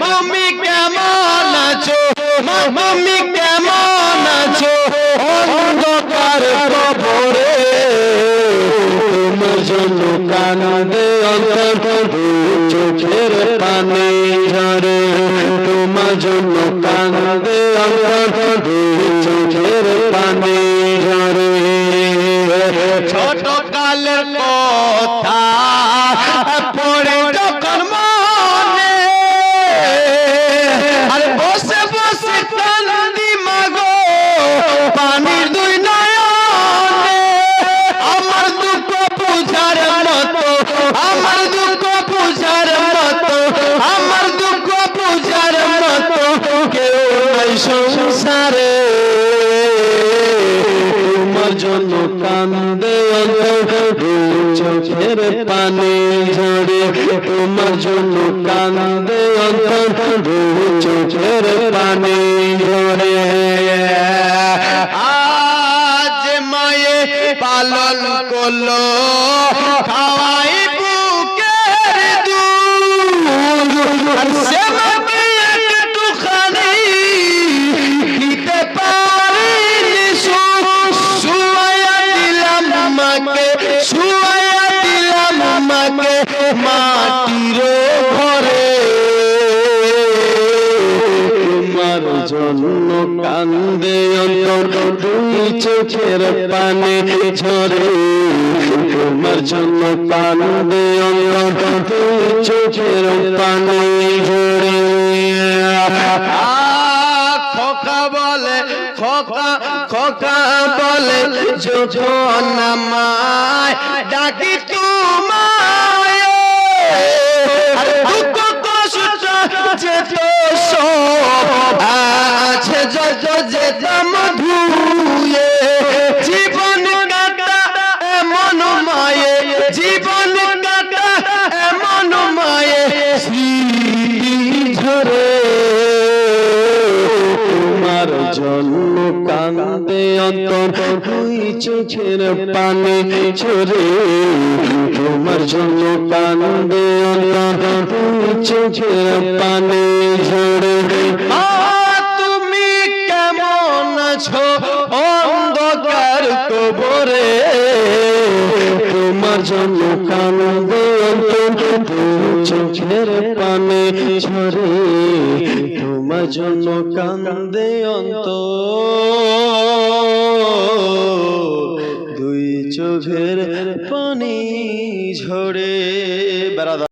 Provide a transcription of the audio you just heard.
তুমি কেমন আছো? মা তুমি কেমন আছো? অন্ধকার কবরে জন্য কান্দে অন্তর চোখের পানি ঝরে। তোমার জন্য কান্দে অন্তর চোখের পানি ঝরে। ছোট কালের কথা জন্য কান্দে চোখের পানি ঝরে। তোমার জন্য কান্দে চোখের পানি ঝরে। আজ মায়ে পালন করল, খাওয়াই বুকের দুধ। কান্দে অন্তর দুই চোখের পানি ঝরে। তোমার জন্য কান্দে অন্তর দুই চোখের পানি ঝরে। খোকা বলে, খোকা খোকা বলে, যখন আমায় ডাকি তোমায় জন্য কান্দে অন্তর, দুই চোখের পানি ঝরে তোমার জন্য কান্দে অন্তর, দুই চোখের পানি ঝরে। তুমি কেমন আছো? অন্ধকার কবরে। তোমার জন্য কান্দে অন্তর, দুই চোখের পানি ঝরে। তোমার জন্য কান্দে অন্ত দুই চোখের পানি ঝরে। বেড়া